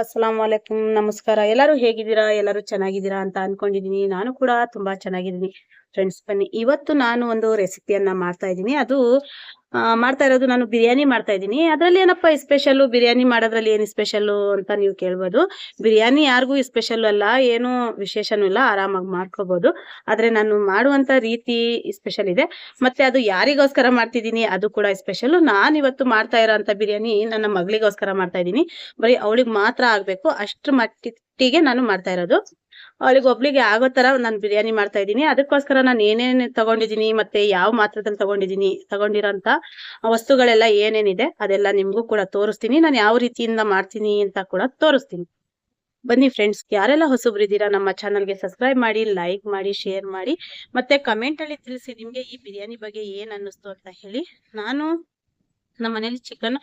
ಅಸ್ಸಲಾಂ ವಾಲೇಕುಮ್ ನಮಸ್ಕಾರ. ಎಲ್ಲರೂ ಹೇಗಿದ್ದೀರಾ? ಎಲ್ಲರೂ ಚೆನ್ನಾಗಿದ್ದೀರಾ ಅಂತ ಅನ್ಕೊಂಡಿದೀನಿ ನಾನು ಕೂಡ ತುಂಬಾ ಚೆನ್ನಾಗಿದ್ದೀನಿ. ಫ್ರೆಂಡ್ಸ್ ಬನ್ನಿ. ಇವತ್ತು ನಾನು ಒಂದು ರೆಸಿಪಿಯನ್ನ ಮಾಡ್ತಾ ಇದ್ದೀನಿ. ಅದು ಮಾಡ್ತಾ ಇರೋದು ನಾನು ಬಿರಿಯಾನಿ ಮಾಡ್ತಾ ಇದ್ದೀನಿ. ಅದ್ರಲ್ಲಿ ಏನಪ್ಪ ಸ್ಪೆಷಲ್ ಬಿರಿಯಾನಿ ಮಾಡೋದ್ರಲ್ಲಿ ಏನು ಸ್ಪೆಷಲ್ ಅಂತ ನೀವು ಕೇಳ್ಬೋದು. ಬಿರಿಯಾನಿ ಯಾರಿಗೂ ಸ್ಪೆಷಲ್ ಅಲ್ಲ. ಏನು ವಿಶೇಷನೂ ಇಲ್ಲ. ಆರಾಮಾಗಿ ಮಾಡ್ಕೋಬಹುದು ಆದ್ರೆ ನಾನು ಮಾಡುವಂತ ರೀತಿ ಸ್ಪೆಷಲ್ ಇದೆ. ಮತ್ತೆ ಅದು ಯಾರಿಗೋಸ್ಕರ ಮಾಡ್ತಿದ್ದೀನಿ? ಅದು ಕೂಡ ಸ್ಪೆಷಲ್ ನಾನು ಇವತ್ತು ಮಾಡ್ತಾ ಇರೋಂಥ ಬಿರಿಯಾನಿ ನನ್ನ ಮಗಳಿಗೋಸ್ಕರ ಮಾಡ್ತಾ ಇದ್ದೀನಿ. ಬರೀ ಅವಳಿಗೆ ಮಾತ್ರ ಆಗ್ಬೇಕು. ಅಷ್ಟ್ರ ಮಟ್ಟಿಗೆ ನಾನು ಮಾಡ್ತಾ ಇರೋದು. ಅವಳಿಗೆ ಒಬ್ಳಿಗೆ ಆಗೋ ತರ ನಾನು ಬಿರಿಯಾನಿ ಮಾಡ್ತಾ ಇದ್ದೀನಿ. ಅದಕ್ಕೋಸ್ಕರ ನಾನು ಏನೇನ್ ತಗೊಂಡಿದ್ದೀನಿ ಮತ್ತೆ ಯಾವ ಮಾತ್ರದಲ್ಲಿ ತಗೊಂಡಿದ್ದೀನಿ ತಗೊಂಡಿರೋಂತ ವಸ್ತುಗಳೆಲ್ಲ ಏನೇನಿದೆ ಅದೆಲ್ಲ ನಿಮ್ಗೂ ಕೂಡ ತೋರಿಸ್ತೀನಿ. ನಾನು ಯಾವ ರೀತಿಯಿಂದ ಮಾಡ್ತೀನಿ ಅಂತ ಕೂಡ ತೋರಿಸ್ತೀನಿ. ಬನ್ನಿ ಫ್ರೆಂಡ್ಸ್ ಯಾರೆಲ್ಲ ಹೊಸಬ್ರಿದ್ದೀರಾ, ನಮ್ಮ ಚಾನಲ್ಗೆ ಸಬ್ಸ್ಕ್ರೈಬ್ ಮಾಡಿ ಲೈಕ್ ಮಾಡಿ ಶೇರ್ ಮಾಡಿ, ಮತ್ತೆ ಕಮೆಂಟ್ ಅಲ್ಲಿ ತಿಳಿಸಿ ನಿಮ್ಗೆ ಈ ಬಿರಿಯಾನಿ ಬಗ್ಗೆ ಏನ್ ಅನ್ನಿಸ್ತು ಅಂತ ಹೇಳಿ. ನಾನು ನಮ್ಮ ಮನೇಲಿ ಚಿಕನ್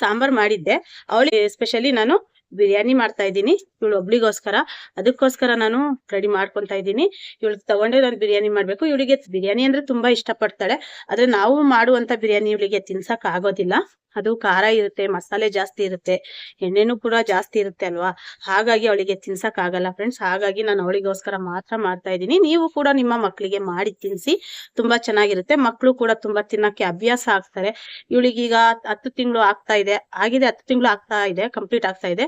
ಸಾಂಬಾರ್ ಮಾಡಿದ್ದೆ. ಅವಳಿಗೆ ಸ್ಪೆಷಲಿ ನಾನು ಬಿರಿಯಾನಿ ಮಾಡ್ತಾ ಇದ್ದೀನಿ. ಇವಳು ಒಬ್ಳಿಗೋಸ್ಕರ. ಅದಕ್ಕೋಸ್ಕರ ನಾನು ರೆಡಿ ಮಾಡ್ಕೊತಾ ಇದ್ದೀನಿ. ಇವಳು ತಗೊಂಡೆ ನಾನು ಬಿರಿಯಾನಿ ಮಾಡ್ಬೇಕು. ಇವಳಿಗೆ ಬಿರಿಯಾನಿ ಅಂದ್ರೆ ತುಂಬಾ ಇಷ್ಟಪಡ್ತಾಳೆ. ಆದ್ರೆ ನಾವು ಮಾಡುವಂತ ಬಿರಿಯಾನಿ ಇವಳಿಗೆ ತಿನ್ಸಕ್ ಆಗೋದಿಲ್ಲ. ಅದು ಖಾರ ಇರುತ್ತೆ, ಮಸಾಲೆ ಜಾಸ್ತಿ ಇರುತ್ತೆ, ಎಣ್ಣೆನೂ ಕೂಡ ಜಾಸ್ತಿ ಇರುತ್ತೆ ಅಲ್ವಾ? ಹಾಗಾಗಿ ಅವಳಿಗೆ ತಿನ್ಸಕ್ ಆಗಲ್ಲ ಫ್ರೆಂಡ್ಸ್ ಹಾಗಾಗಿ ನಾನು ಅವಳಿಗೋಸ್ಕರ ಮಾತ್ರ ಮಾಡ್ತಾ ಇದ್ದೀನಿ. ನೀವು ಕೂಡ ನಿಮ್ಮ ಮಕ್ಕಳಿಗೆ ಮಾಡಿ ತಿನ್ಸಿ, ತುಂಬಾ ಚೆನ್ನಾಗಿರುತ್ತೆ. ಮಕ್ಕಳು ಕೂಡ ತುಂಬಾ ತಿನ್ನಕ್ಕೆ ಅಭ್ಯಾಸ ಆಗ್ತಾರೆ. ಇವಳಿಗೀಗ ಹತ್ತು ತಿಂಗಳು ಆಗ್ತಾ ಇದೆ. ಆಗಿದೆ, ಹತ್ತು ತಿಂಗಳು ಆಗ್ತಾ ಇದೆ, ಕಂಪ್ಲೀಟ್ ಆಗ್ತಾ ಇದೆ.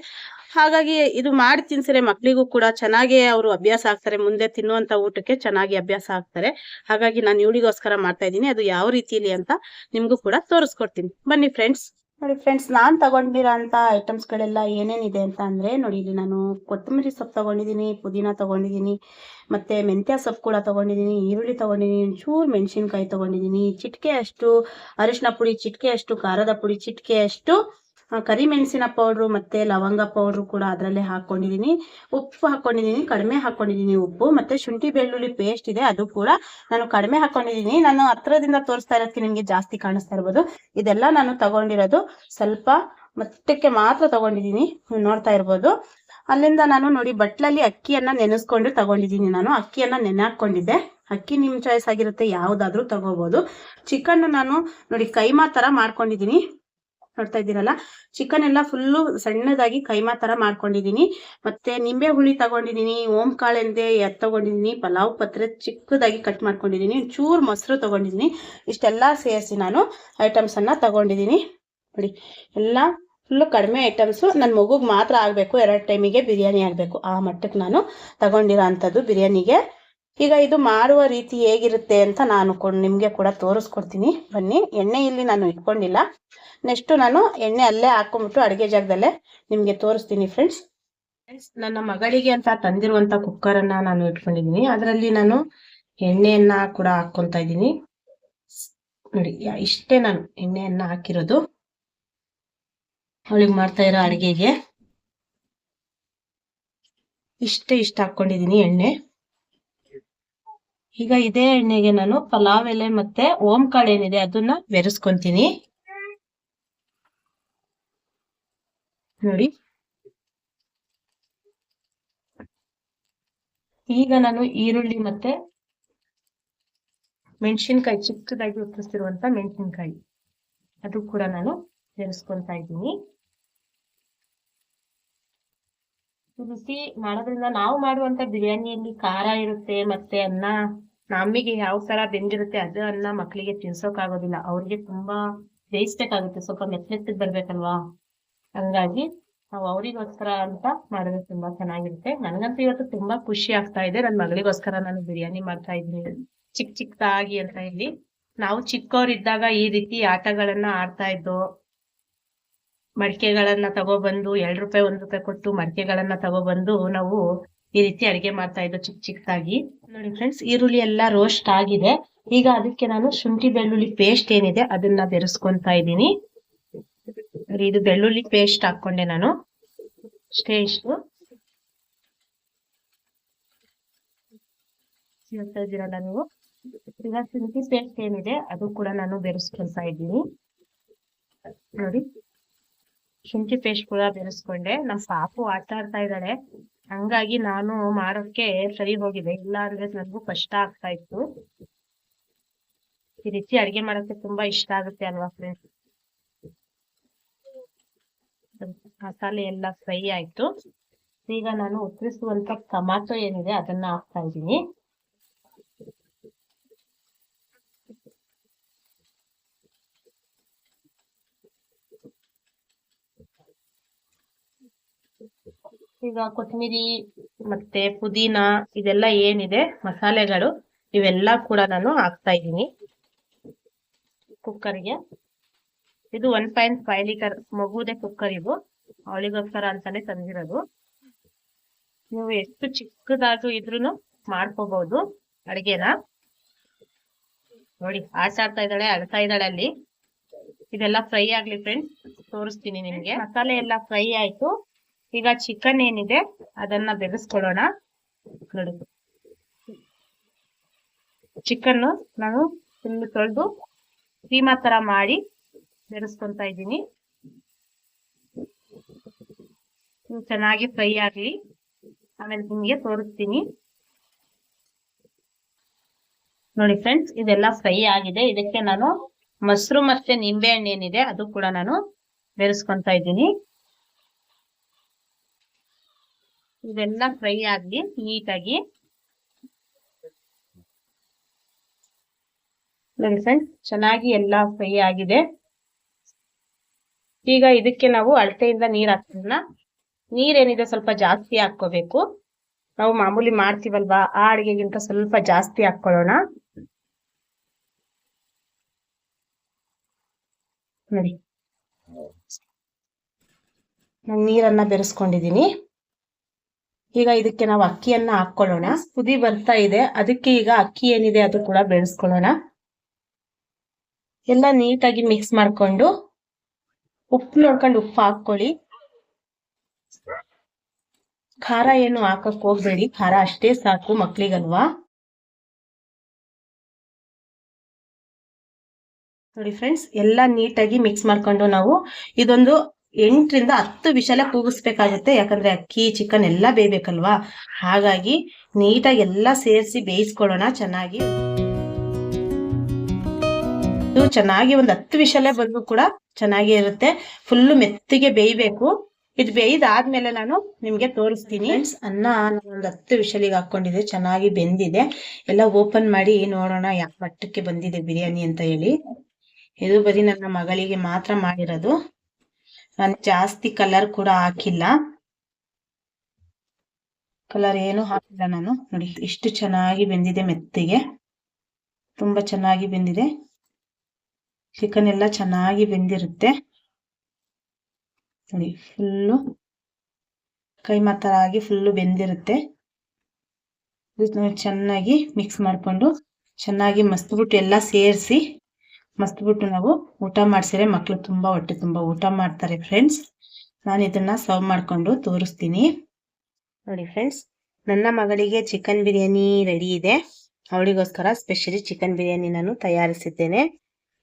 ಹಾಗಾಗಿ ಇದು ಮಾಡಿ ತಿನ್ಸಿದ್ರೆ ಮಕ್ಕಳಿಗೂ ಕೂಡ ಚೆನ್ನಾಗಿ ಅವರು ಅಭ್ಯಾಸ ಆಗ್ತಾರೆ, ಮುಂದೆ ತಿನ್ನುವಂತ ಊಟಕ್ಕೆ ಚೆನ್ನಾಗಿ ಅಭ್ಯಾಸ ಆಗ್ತಾರೆ. ಹಾಗಾಗಿ ನಾನು ಇವಳಿಗೋಸ್ಕರ ಮಾಡ್ತಾ ಇದ್ದೀನಿ, ಅದು ಯಾವ ರೀತಿಯಲ್ಲಿ ಅಂತ ನಿಮಗೂ ಕೂಡ ತೋರಿಸ್ಕೊಡ್ತೀನಿ. ಬನ್ನಿ ಫ್ರೆಂಡ್ಸ್ ನೋಡಿ ಫ್ರೆಂಡ್ಸ್ ನಾನು ತಗೊಂಡಿರೋ ಅಂತ ಐಟಮ್ಸ್ ಗಳೆಲ್ಲ ಏನೇನಿದೆ ಅಂತ ಅಂದರೆ ನೋಡಿ, ಇಲ್ಲಿ ನಾನು ಕೊತ್ತಂಬರಿ ಸೊಪ್ಪು ತೊಗೊಂಡಿದ್ದೀನಿ, ಪುದೀನ ತೊಗೊಂಡಿದ್ದೀನಿ, ಮತ್ತೆ ಮೆಂತ್ಯ ಸೊಪ್ಪು ಕೂಡ ತೊಗೊಂಡಿದ್ದೀನಿ, ಈರುಳ್ಳಿ ತಗೊಂಡಿದ್ದೀನಿ, ಒಂಚೂರು ಮೆಣಸಿನ್ಕಾಯಿ ತೊಗೊಂಡಿದ್ದೀನಿ ಚಿಟಿಕೆ ಅಷ್ಟು ಅರಿಶಿನ ಪುಡಿ ಚಿಟಿಕೆ ಅಷ್ಟು ಖಾರದ ಪುಡಿ ಚಿಟಿಕೆ ಅಷ್ಟು ಕರಿಮೆಣಸಿನ ಪೌಡ್ರು ಮತ್ತೆ ಲವಂಗ ಪೌಡ್ರು ಕೂಡ ಅದರಲ್ಲೇ ಹಾಕೊಂಡಿದ್ದೀನಿ ಉಪ್ಪು ಹಾಕೊಂಡಿದ್ದೀನಿ ಕಡಿಮೆ ಹಾಕೊಂಡಿದ್ದೀನಿ ಉಪ್ಪು, ಮತ್ತೆ ಶುಂಠಿ ಬೆಳ್ಳುಳ್ಳಿ ಪೇಸ್ಟ್ ಇದೆ, ಅದು ಕೂಡ ನಾನು ಕಡಿಮೆ ಹಾಕೊಂಡಿದ್ದೀನಿ ನಾನು ಹತ್ರದಿಂದ ತೋರಿಸ್ತಾ ಇರೋದಕ್ಕೆ ನಿಮಗೆ ಜಾಸ್ತಿ ಕಾಣಿಸ್ತಾ ಇರ್ಬೋದು. ಇದೆಲ್ಲ ನಾನು ತಗೊಂಡಿರೋದು ಸ್ವಲ್ಪ ಮಟ್ಟಕ್ಕೆ ಮಾತ್ರ ತಗೊಂಡಿದ್ದೀನಿ ನೀವು ನೋಡ್ತಾ ಇರ್ಬೋದು. ಅಲ್ಲಿಂದ ನಾನು ನೋಡಿ ಬಟ್ಲಲ್ಲಿ ಅಕ್ಕಿಯನ್ನ ನೆನೆಸ್ಕೊಂಡು ತಗೊಂಡಿದ್ದೀನಿ ನಾನು. ಅಕ್ಕಿಯನ್ನ ನೆನೆ ಹಾಕೊಂಡಿದ್ದೆ ಅಕ್ಕಿ ನಿಮ್ ಚಾಯ್ಸ್ ಆಗಿರುತ್ತೆ, ಯಾವ್ದಾದ್ರೂ ತಗೋಬಹುದು ಚಿಕನ್ ನಾನು ನೋಡಿ ಕೈಮಾ ತರ ಮಾಡ್ಕೊಂಡಿದ್ದೀನಿ ನೋಡ್ತಾ ಇದ್ದೀರಲ್ಲ? ಚಿಕನ್ ಎಲ್ಲ ಫುಲ್ಲು ಸಣ್ಣದಾಗಿ ಕೈಮಾ ತರ ಮಾಡ್ಕೊಂಡಿದ್ದೀನಿ. ಮತ್ತೆ ನಿಂಬೆ ಹುಳಿ ತಗೊಂಡಿದ್ದೀನಿ, ಓಂ ಕಾಳೆಂದೆ ಎತ್ ತಗೊಂಡಿದ್ದೀನಿ, ಪಲಾವ್ ಪತ್ರೆ ಚಿಕ್ಕದಾಗಿ ಕಟ್ ಮಾಡ್ಕೊಂಡಿದ್ದೀನಿ ಚೂರ್ ಮೊಸರು ತಗೊಂಡಿದ್ದೀನಿ. ಇಷ್ಟೆಲ್ಲ ಸೇರಿಸಿ ನಾನು ಐಟಮ್ಸ್ ಅನ್ನ ತಗೊಂಡಿದ್ದೀನಿ. ನೋಡಿ, ಎಲ್ಲ ಫುಲ್ಲು ಕಡಿಮೆ ಐಟಮ್ಸು ನನ್ನ ಮಗುಗೆ ಮಾತ್ರ ಆಗಬೇಕು, ಎರಡು ಟೈಮಿಗೆ ಬಿರಿಯಾನಿ ಆಗಬೇಕು. ಆ ಮಟ್ಟಕ್ಕೆ ನಾನು ತಗೊಂಡಿರೋ ಅಂಥದ್ದು ಬಿರಿಯಾನಿಗೆ. ಈಗ ಇದು ಮಾಡುವ ರೀತಿ ಹೇಗಿರುತ್ತೆ ಅಂತ ನಾನು ನಿಮ್ಗೆ ನಿಮಗೆ ಕೂಡ ತೋರಿಸ್ಕೊಡ್ತೀನಿ. ಬನ್ನಿ, ಎಣ್ಣೆ ಇಲ್ಲಿ ನಾನು ಇಟ್ಕೊಂಡಿಲ್ಲ. ನೆಕ್ಸ್ಟ್ ನಾನು ಎಣ್ಣೆ ಅಲ್ಲೇ ಹಾಕೊಂಡ್ಬಿಟ್ಟು ಅಡುಗೆ ಜಾಗದಲ್ಲೇ ನಿಮಗೆ ತೋರಿಸ್ತೀನಿ ಫ್ರೆಂಡ್ಸ್ ಫ್ರೆಂಡ್ಸ್ ನನ್ನ ಮಗಳಿಗೆ ಅಂತ ತಂದಿರುವಂತ ಕುಕ್ಕರ್ ಅನ್ನ ನಾನು ಇಟ್ಕೊಂಡಿದ್ದೀನಿ. ಅದರಲ್ಲಿ ನಾನು ಎಣ್ಣೆಯನ್ನ ಕೂಡ ಹಾಕೊಂತ ಇದ್ದೀನಿ. ನೋಡಿ ಇಷ್ಟೇ ನಾನು ಎಣ್ಣೆಯನ್ನ ಹಾಕಿರೋದು. ಅವಳಿಗೆ ಮಾಡ್ತಾ ಇರೋ ಅಡುಗೆಗೆ. ಇಷ್ಟೇ ಇಷ್ಟ ಹಾಕೊಂಡಿದೀನಿ ಎಣ್ಣೆ. ಈಗ ಇದೇ ಎಣ್ಣೆಗೆ ನಾನು ಪಲಾವ್ ಎಲೆ ಮತ್ತೆ ಓಂ ಕಾಳು ಏನಿದೆ ಅದನ್ನ ಬೆರೆಸ್ಕೊಂತೀನಿ. ನೋಡಿ. ಈಗ ನಾನು ಈರುಳ್ಳಿ ಮತ್ತೆ ಮೆಣಸಿನ್ಕಾಯಿ ಚಿಕ್ಕದಾಗಿ ಉತ್ತರಿಸಿರುವಂತ ಮೆಣಸಿನ್ಕಾಯಿ ಅದು ಕೂಡ ನಾನು ಬೆರೆಸ್ಕೊಂತಾ ಇದ್ದೀನಿ. ಈ ಮಾಡೋದ್ರಿಂದ ನಾವು ಮಾಡುವಂತ ಬಿರಿಯಾನಿಯಲ್ಲಿ ಖಾರ ಇರುತ್ತೆ, ಮತ್ತೆ ಅನ್ನ ನಮಗೆ ಯಾವ ತರ ಬೆಂದಿರುತ್ತೆ ಅದನ್ನ ಅನ್ನ ತಿನ್ಸೋಕ್ ಆಗೋದಿಲ್ಲ ಅವ್ರಿಗೆ ತುಂಬಾ ಬೇಯಿಸ್ಬೇಕಾಗುತ್ತೆ. ಸ್ವಲ್ಪ ಮೆತ್ತ ಮೆತ್ತಗ್ ಬರ್ಬೇಕಲ್ವಾ? ಹಂಗಾಗಿ ನಾವು ಅವರಿಗೋಸ್ಕರ ಅಂತ ಮಾಡಿದ್ರೆ ತುಂಬಾ ಚೆನ್ನಾಗಿರುತ್ತೆ. ನನಗಂತೂ ಇವತ್ತು ತುಂಬಾ ಖುಷಿ ಆಗ್ತಾ ಇದೆ. ನನ್ನ ಮಗಳಿಗೋಸ್ಕರ ನಾನು ಬಿರಿಯಾನಿ ಮಾಡ್ತಾ ಇದ್ದೀನಿ. ಚಿಕ್ಕ ಚಿಕ್ಕದಾಗಿ ಅಂತ ಹೇಳಿ. ನಾವು ಚಿಕ್ಕವರಿದ್ದಾಗ ಈ ರೀತಿ ಆಟಗಳನ್ನ ಆಡ್ತಾ ಇದ್ದೋ, ಮಡಿಕೆಗಳನ್ನ ತಗೊಬಂದು, ಎರಡು ರೂಪಾಯಿ, ಒಂದ್ ರೂಪಾಯಿ ಕೊಟ್ಟು ಮಡಿಕೆಗಳನ್ನ ತಗೊಬಂದು ನಾವು ಈ ರೀತಿ ಅಡಿಗೆ ಮಾಡ್ತಾ ಇದ್ದೆ ಚಿಕ್ಕ ಚಿಕ್ಕದಾಗಿ ನೋಡಿ ಫ್ರೆಂಡ್ಸ್ ಈರುಳ್ಳಿ ಎಲ್ಲ ರೋಸ್ಟ್ ಆಗಿದೆ. ಈಗ ಅದಕ್ಕೆ ನಾನು ಶುಂಠಿ ಬೆಳ್ಳುಳ್ಳಿ ಪೇಸ್ಟ್ ಏನಿದೆ ಅದನ್ನ ಬೆರೆಸ್ಕೊಂತಾ ಇದ್ದೀನಿ. ಇದು ಬೆಳ್ಳುಳ್ಳಿ ಪೇಸ್ಟ್ ಹಾಕೊಂಡೆ ನಾನು. ಅಷ್ಟೇ ಇಷ್ಟು. ನೀವು. ಈಗ ಶುಂಠಿ ಪೇಸ್ಟ್ ಏನಿದೆ ಅದು ಕೂಡ ನಾನು ಬೆರೆಸ್ಕೊಂತಾ ಇದ್ದೀನಿ. ನೋಡಿ, ಶುಂಠಿ ಪೇಸ್ಟ್ ಕೂಡ ಬೆರೆಸ್ಕೊಂಡೆ. ನಮ್ ಪಾಪು ಆಟ ಆಡ್ತಾ ಇದ್ದಾಳೆ. ಹಂಗಾಗಿ ನಾನು ಮಾಡೋಕೆ ಸರಿ ಹೋಗಿದೆ. ಇಲ್ಲ ಅಂದ್ರೆ ನನಗೂ ಕಷ್ಟ ಆಗ್ತಾ ಇತ್ತು. ಈ ರೀತಿ ಅಡ್ಗೆ ಮಾಡಕ್ಕೆ ತುಂಬಾ ಇಷ್ಟ ಆಗುತ್ತೆ ಅಲ್ವಾ ಫ್ರೆಂಡ್ಸ್ ಮಸಾಲೆ ಎಲ್ಲ ಫ್ರೈ ಆಯ್ತು. ಈಗ ನಾನು ಉತ್ತರಿಸುವಂತ ಟೊಮಾಟೊ ಏನಿದೆ ಅದನ್ನ ಹಾಕ್ತಾ ಇದ್ದೀನಿ. ಈಗ ಕೊತ್ತಂಬರಿ ಮತ್ತೆ ಪುದೀನ ಇದೆಲ್ಲ ಏನಿದೆ, ಮಸಾಲೆಗಳು, ಇವೆಲ್ಲ ಕೂಡ ನಾನು ಹಾಕ್ತಾ ಇದ್ದೀನಿ. ಕುಕ್ಕರ್ಗೆ ಇದು ಒನ್ ಪಾಯಿಂಟ್ ಫೈವ್ ಲೀಟರ್ ಮಗುದೆ ಕುಕ್ಕರ್ ಇದು. ಅವಳಿಗೋಸ್ಕರ ಅಂತಾನೆ ತಂದಿರೋದು. ನೀವು ಎಷ್ಟು ಚಿಕ್ಕದಾದ್ರೂ ಇದ್ರೂನು ಮಾಡ್ಕೋಬಹುದು ಅಡಿಗೆನ. ನೋಡಿ ಆಟ ಆಡ್ತಾ ಇದ್ದಾಳೆ, ಅಳ್ತಾ ಇದ್ದಾಳೆ ಅಲ್ಲಿ. ಇದೆಲ್ಲ ಫ್ರೈ ಆಗ್ಲಿ ಫ್ರೆಂಡ್ಸ್ ತೋರಿಸ್ತೀನಿ ನಿಮ್ಗೆ. ಮಸಾಲೆ ಎಲ್ಲ ಫ್ರೈ ಆಯ್ತು. ಈಗ ಚಿಕನ್ ಏನಿದೆ, ಅದನ್ನ ಬೆರೆಸ್ಕೊಳ್ಳೋಣ. ನೋಡಿ. ಚಿಕನ್ ನಾನು ಫುಲ್ ತೊಳೆದು ಕೀಮಾ ತರ ಮಾಡಿ ಬೆರೆಸ್ಕೊಂತ ಇದ್ದೀನಿ. ಚೆನ್ನಾಗಿ ಫ್ರೈ ಆಗ್ಲಿ. ಆಮೇಲೆ ನಿಮಗೆ ತೋರಿಸ್ತೀನಿ. ನೋಡಿ ಫ್ರೆಂಡ್ಸ್ ಇದೆಲ್ಲ ಫ್ರೈ ಆಗಿದೆ. ಇದಕ್ಕೆ ನಾನು ಮಶ್ರೂಮ್ ಮತ್ತೆ ನಿಂಬೆ ಹಣ್ಣು ಏನಿದೆ ಅದು ಕೂಡ ನಾನು ಬೆರೆಸ್ಕೊಂತ ಇದ್ದೀನಿ. ಇದೆಲ್ಲ ಫ್ರೈ ಆಗಲಿ ನೀಟಾಗಿ ನೋಡಿ ಫ್ರೆಂಡ್ಸ್ ಚೆನ್ನಾಗಿ ಎಲ್ಲ ಫ್ರೈ ಆಗಿದೆ. ಈಗ ಇದಕ್ಕೆ ನಾವು ಅಳತೆಯಿಂದ ನೀರ್ ಹಾಕೋಣ ನೀರೇನಿದೆ ಸ್ವಲ್ಪ ಜಾಸ್ತಿ ಹಾಕೋಬೇಕು ನಾವು ಮಾಮೂಲಿ ಮಾಡ್ತೀವಲ್ವಾ, ಆ ಅಡಿಗೆಗಿಂತ ಸ್ವಲ್ಪ ಜಾಸ್ತಿ ಹಾಕೊಳ್ಳೋಣ ನೋಡಿ. ನಾನು ನೀರನ್ನ ಬೆರೆಸ್ಕೊಂಡಿದೀನಿ. ಈಗ ಇದಕ್ಕೆ ನಾವು ಅಕ್ಕಿಯನ್ನ ಹಾಕೊಳ್ಳೋಣ ಕುದಿ ಬರ್ತಾ ಇದೆ. ಅದಕ್ಕೆ ಈಗ ಅಕ್ಕಿ ಏನಿದೆ ಅದು ಕೂಡ ಬೆಳೆಸ್ಕೊಳ್ಳೋಣ. ಎಲ್ಲ ನೀಟಾಗಿ ಮಿಕ್ಸ್ ಮಾಡ್ಕೊಂಡು ಉಪ್ಪು ನೋಡ್ಕೊಂಡು ಉಪ್ಪು ಹಾಕೊಳ್ಳಿ ಖಾರ ಏನು ಹಾಕಕ್ ಹೋಗ್ಬೇಡಿ. ಖಾರ ಅಷ್ಟೇ ಸಾಕು ಮಕ್ಳಿಗಲ್ವಾ? ನೋಡಿ ಫ್ರೆಂಡ್ಸ್, ಎಲ್ಲ ನೀಟಾಗಿ ಮಿಕ್ಸ್ ಮಾಡ್ಕೊಂಡು ನಾವು ಇದೊಂದು ಎಂಟರಿಂದ ಹತ್ತು ವಿಷಲ ಕೂಗಿಸ್ಬೇಕಾಗುತ್ತೆ. ಯಾಕಂದ್ರೆ ಅಕ್ಕಿ, ಚಿಕನ್ ಎಲ್ಲ ಬೇಯ್ಬೇಕಲ್ವಾ? ಹಾಗಾಗಿ ನೀಟಾಗಿ ಎಲ್ಲ ಸೇರಿಸಿ ಬೇಯಿಸ್ಕೊಳ್ಳೋಣ ಚೆನ್ನಾಗಿ. ಇದು ಚೆನ್ನಾಗಿ ಒಂದು ಹತ್ತು ವಿಷಲೆ ಬಂದು ಕೂಡ ಚೆನ್ನಾಗಿ ಇರುತ್ತೆ. ಫುಲ್ಲು ಮೆತ್ತಿಗೆ ಬೇಯ್ಬೇಕು. ಇದು ಬೇಯ್ದಾದ್ಮೇಲೆ ನಾನು ನಿಮ್ಗೆ ತೋರಿಸ್ತೀನಿ. ಅನ್ನ ನಾನು ಒಂದು ಹತ್ತು ವಿಷಲಿಗೆ ಹಾಕೊಂಡಿದೆ ಚೆನ್ನಾಗಿ ಬೆಂದಿದೆ. ಎಲ್ಲ ಓಪನ್ ಮಾಡಿ ನೋಡೋಣ ಯಾವ ಮಟ್ಟಕ್ಕೆ ಬಂದಿದೆ ಬಿರಿಯಾನಿ ಅಂತ ಹೇಳಿ. ಇದು ಬರೀ ನನ್ನ ಮಗಳಿಗೆ ಮಾತ್ರ ಮಾಡಿರೋದು. ನಾನು ಜಾಸ್ತಿ ಕಲರ್ ಕೂಡ ಹಾಕಿಲ್ಲ. ಕಲರ್ ಏನು ಹಾಕಿಲ್ಲ ನಾನು. ನೋಡಿ, ಇಷ್ಟು ಚೆನ್ನಾಗಿ ಬೆಂದಿದೆ ಮೆತ್ತಿಗೆ. ತುಂಬಾ ಚೆನ್ನಾಗಿ ಬೆಂದಿದೆ. ಚಿಕನ್ ಎಲ್ಲ ಚೆನ್ನಾಗಿ ಬೆಂದಿರುತ್ತೆ. ನೋಡಿ ಫುಲ್ಲು ಕೈ ಮಾತ್ರ ಆಗಿ ಫುಲ್ಲು ಬೆಂದಿರುತ್ತೆ. ಚೆನ್ನಾಗಿ ಮಿಕ್ಸ್ ಮಾಡಿಕೊಂಡು ಚೆನ್ನಾಗಿ ಮಸ್ತ್ಬಿಟ್ಟು ಎಲ್ಲ ಸೇರಿಸಿ ಮಸ್ತ್ಬಿಟ್ಟು ನಾವು ಊಟ ಮಾಡಿಸಿದ್ರೆ ಮಕ್ಕಳು ತುಂಬಾ ಹೊಟ್ಟೆ ತುಂಬಾ ಊಟ ಮಾಡ್ತಾರೆ ಫ್ರೆಂಡ್ಸ್ ನಾನು ಇದನ್ನ ಸರ್ವ್ ಮಾಡ್ಕೊಂಡು ತೋರಿಸ್ತೀನಿ. ನೋಡಿ ಫ್ರೆಂಡ್ಸ್ ನನ್ನ ಮಗಳಿಗೆ ಚಿಕನ್ ಬಿರಿಯಾನಿ ರೆಡಿ ಇದೆ. ಅವಳಿಗೋಸ್ಕರ ಸ್ಪೆಷಲಿ ಚಿಕನ್ ಬಿರಿಯಾನಿ ನಾನು ತಯಾರಿಸಿದ್ದೇನೆ.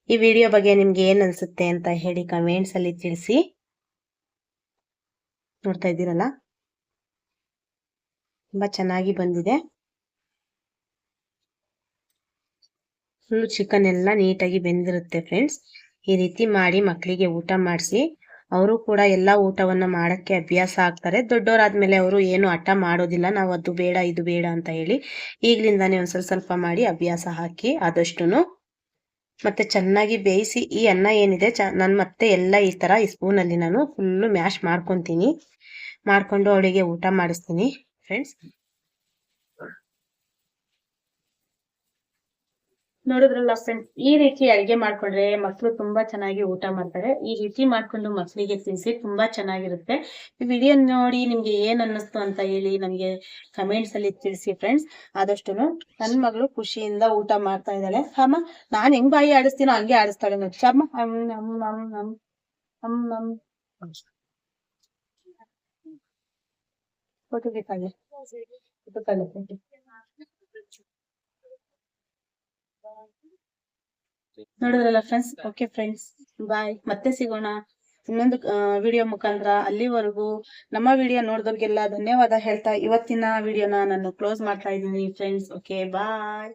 ಈ ವಿಡಿಯೋ ಬಗ್ಗೆ ನಿಮ್ಗೆ ಏನ್ ಅನ್ಸುತ್ತೆ ಅಂತ ಹೇಳಿ ಕಮೆಂಟ್ಸ್ ಅಲ್ಲಿ ತಿಳಿಸಿ. ನೋಡ್ತಾ ಇದ್ದೀರಲ್ಲ? ತುಂಬಾ ಚೆನ್ನಾಗಿ ಬಂದಿದೆ. ಫುಲ್ ಚಿಕನ್ ಎಲ್ಲ ನೀಟಾಗಿ ಬೆಂದಿರುತ್ತೆ ಫ್ರೆಂಡ್ಸ್ ಈ ರೀತಿ ಮಾಡಿ ಮಕ್ಕಳಿಗೆ ಊಟ ಮಾಡಿಸಿ. ಅವರು ಕೂಡ ಎಲ್ಲ ಊಟವನ್ನು ಮಾಡಕ್ಕೆ ಅಭ್ಯಾಸ ಆಗ್ತಾರೆ. ದೊಡ್ಡವರಾದ್ಮೇಲೆ ಅವರು ಏನು ಹಠ ಮಾಡೋದಿಲ್ಲ. ನಾವು ಅದು ಬೇಡ, ಇದು ಬೇಡ ಅಂತ ಹೇಳಿ ಈಗಲಿಂದಾನೇ ಒಂದು ಸ್ವಲ್ಪ ಸ್ವಲ್ಪ ಮಾಡಿ ಅಭ್ಯಾಸ ಹಾಕಿ ಆದಷ್ಟು ಮತ್ತೆ ಚೆನ್ನಾಗಿ ಬೇಯಿಸಿ ಈ ಅನ್ನ ಏನಿದೆ ಚ, ನಾನು ಮತ್ತೆ ಎಲ್ಲ ಈ ಥರ ಈ ಸ್ಪೂನಲ್ಲಿ ನಾನು ಫುಲ್ಲು ಮ್ಯಾಶ್ ಮಾಡ್ಕೊತೀನಿ. ಮಾಡ್ಕೊಂಡು ಅವಳಿಗೆ ಊಟ ಮಾಡಿಸ್ತೀನಿ ಫ್ರೆಂಡ್ಸ್ ನೋಡಿದ್ರಲ್ಲ ಫ್ರೆಂಡ್ಸ್ ಈ ರೀತಿ ಅಡಿಗೆ ಮಾಡ್ಕೊಂಡ್ರೆ ಮಕ್ಕಳು ತುಂಬಾ ಚೆನ್ನಾಗಿ ಊಟ ಮಾಡ್ತಾರೆ. ಈ ರೀತಿ ಮಾಡ್ಕೊಂಡು ಮಕ್ಕಳಿಗೆ ತಿನ್ಸಿ ತುಂಬಾ ಚೆನ್ನಾಗಿರುತ್ತೆ. ಈ ವಿಡಿಯೋ ನೋಡಿ ನಿಮ್ಗೆ ಏನ್ ಅನ್ನಿಸ್ತು ಅಂತ ಹೇಳಿ ನನಗೆ ಕಮೆಂಟ್ಸ್ ಅಲ್ಲಿ ತಿಳಿಸಿ ಫ್ರೆಂಡ್ಸ್ ಆದಷ್ಟು ನನ್ ಮಗಳು ಖುಷಿಯಿಂದ ಊಟ ಮಾಡ್ತಾ ಇದ್ದಾಳೆ. ಅಮ್ಮ ನಾನ್ ಹೆಂಗ್ ಬಾಯಿ ಆಡಿಸ್ತೀನೋ ಹಂಗೆ ಆಡಿಸ್ತಾಳೆ ನೋಡಿ. ಅಮ್ಮ ಹಮ್ ನೋಡಿದ್ರಲ್ಲ ಫ್ರೆಂಡ್ಸ್ ಓಕೆ ಫ್ರೆಂಡ್ಸ್ ಬಾಯ್ ಮತ್ತೆ ಸಿಗೋಣ. ಇನ್ನೊಂದು ವಿಡಿಯೋ ಮುಖಾಂತರ ಅಲ್ಲಿವರೆಗೂ ನಮ್ಮ ವಿಡಿಯೋ ನೋಡಿದವ್ರಿಗೆಲ್ಲ ಧನ್ಯವಾದ ಹೇಳ್ತಾ ಇವತ್ತಿನ ವಿಡಿಯೋನ ನಾನು ಕ್ಲೋಸ್ ಮಾಡ್ತಾ ಇದ್ದೀನಿ ಫ್ರೆಂಡ್ಸ್ ಓಕೆ ಬಾಯ್